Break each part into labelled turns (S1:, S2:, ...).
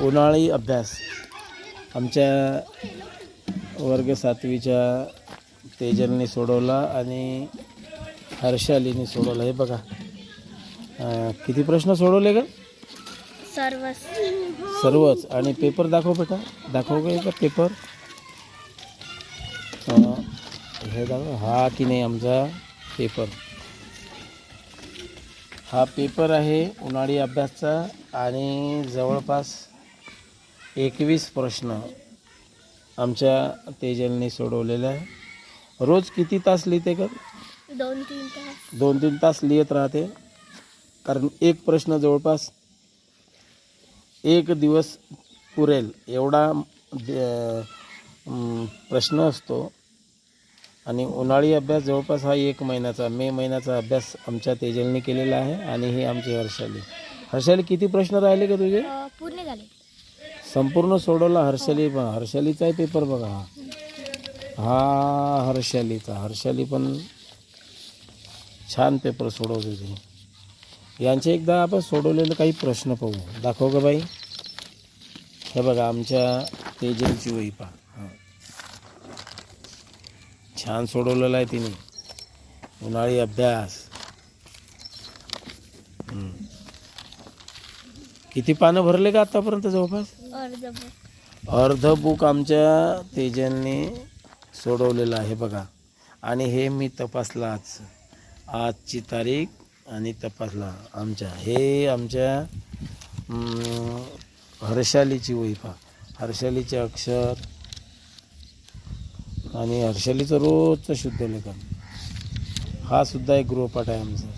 S1: उन्हाळी अभ्यास. आमच्या वर्ग सातवीच्या तेजलने सोडवला आणि हर्षालीने सोडवला. हे बघा. अ, किती प्रश्न सोडवले का
S2: सर्व
S1: सर्वच. आणि पेपर दाखव बेटा. दाखव का का पेपर. अ, हे दाखव. हा की नाही आमचा पेपर. हा पेपर आहे उन्हाळी अभ्यासचा आणि जवळपास एकवीस प्रश्न आमच्या तेजलने सोडवलेले आहे. रोज किती तास लिहिते का
S2: दोन तीन तास.
S1: दोन तीन तास लिहित राहते. कारण एक प्रश्न जवळपास एक दिवस पुरेल एवढा प्रश्न असतो. आणि उन्हाळी अभ्यास जवळपास हा एक महिन्याचा मे महिन्याचा अभ्यास आमच्या तेजलने केलेला आहे आणि ही आमची हर्षाली. हर्षाली किती प्रश्न राहिले का तुझे?
S2: पूर्ण झाले.
S1: संपूर्ण सोडवला हर्षाली पण. हर्षालीचाही पेपर बघा हा. हा हर्षालीचा. हर्षाली पण छान पेपर सोडवते ती. यांचे एकदा आपण सोडवलेले काही प्रश्न पाहू. दाखव का बाई. हे बघा आमच्या तेजलची वही पहा. छान सोडवलेला आहे तिने. उन्हाळी अभ्यास. किती पानं भरले का आतापर्यंत जवळपास?
S2: अर्ध
S1: बुक. आमच्या तेजलने सोडवलेलं आहे बघा. आणि हे मी तपासलं आज आजची तारीख आणि तपासला आमच्या. हे आमच्या हर्षालीची वही पहा. हर्षालीचे अक्षर आणि हर्षालीचं रोजचं शुद्ध लेखन हा सुद्धा एक गृहपाठ आहे आमचा.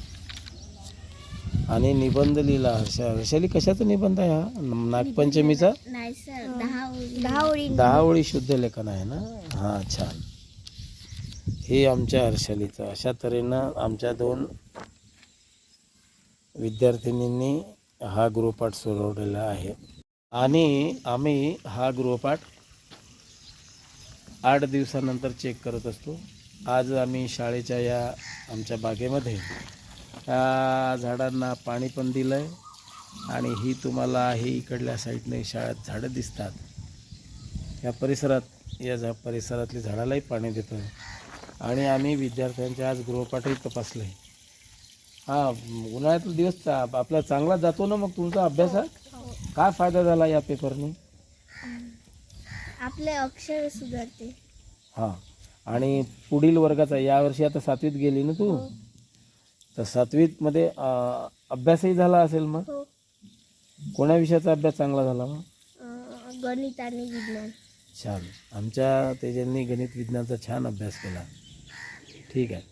S1: आणि निबंध लिहिला हर्षा हर्षाली कशाचा निबंध आहे हा? नागपंचमीचा?
S2: नाही सर दहा दहा ओळी.
S1: दहा ओळी शुद्ध लेखन आहे ना? हां छान हे आमच्या हर्षालीचं. अशा तऱ्हेनं आमच्या दोन विद्यार्थिनींनी हा गृहपाठ सोडवलेला आहे. आणि आम्ही हा गृहपाठ आठ दिवसानंतर चेक करत असतो. आज आम्ही शाळेच्या या आमच्या बागेमध्ये झाडांना पाणी पण दिलं आहे आणि ही तुम्हाला ही इकडल्या साईडने शाळेत झाडं दिसतात. या परिसरात या झा परिसरातली झाडालाही पाणी देतो आणि आम्ही विद्यार्थ्यांचे आज गृहपाठही तपासले. हां उन्हाळ्यातला दिवस आपला चांगला जातो ना मग तुमचा अभ्यासात काय फायदा झाला या पेपरने
S2: आपले अक्षर सुधारते.
S1: हां. आणि पुढील वर्गाचा यावर्षी आता सातवीत गेली ना तू? तर सातवीतमध्ये अं, अभ्यासही झाला असेल मग?
S2: हो.
S1: कोण्या विषयाचा अभ्यास चांगला झाला मग?
S2: अ, गणित आणि विज्ञान.
S1: छान. आमच्या तेजांनी गणित विज्ञानचा छान अभ्यास केला. ठीक आहे.